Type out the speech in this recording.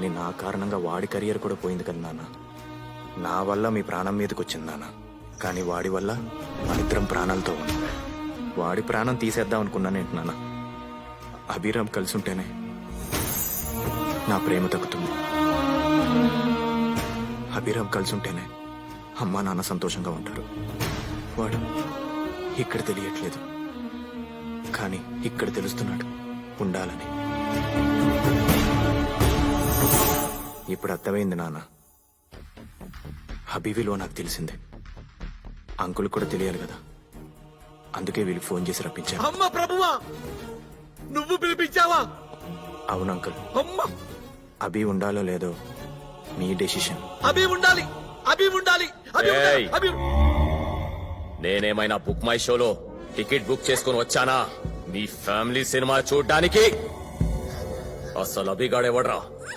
కానీ నా కారణంగా వాడి కెరియర్ కూడా పోయింది కదా నాన్న. నా వల్ల మీ ప్రాణం మీదకి వచ్చింది నాన్న. కానీ వాడి వల్ల మనిద్దరం ప్రాణాలతో ఉన్నాం. వాడి ప్రాణం తీసేద్దాం అనుకున్నానేంటి నాన్న? అభిరామ్ కలిసి ఉంటేనే నా ప్రేమ తగ్గుతుంది. అభిరామ్ కలిసి ఉంటేనే అమ్మా నాన్న సంతోషంగా ఉంటారు. వాడు ఇక్కడ తెలియట్లేదు. కానీ ఇక్కడ తెలుస్తున్నాడు. ఉండాలని. ఇప్పుడు అర్థమైంది నాన్న. హబీ విలువ నాకు తెలిసిందే. అంకుల్ కూడా తెలియాలి కదా. అందుకే వీళ్ళకి ఫోన్ చేసి రప్పించాను. అమ్మ ప్రభువా! నువ్వు పిలిపించావా? అవును అంకుల్. అమ్మ! అభి ఉండాలో లేదో మీ డెసిషన్ అభి ఉండాలి! అభి ఉండాలి! అభి ఉండాలి, ఏయ్. అభి నేనేమైనా బుక్ మై షోలో టికెట్ బుక్ చేసుకుని వచ్చానా? మీ ఫ్యామిలీ సినిమా చూడ్డానికి? అసలు అభిగాడెవడ్రా?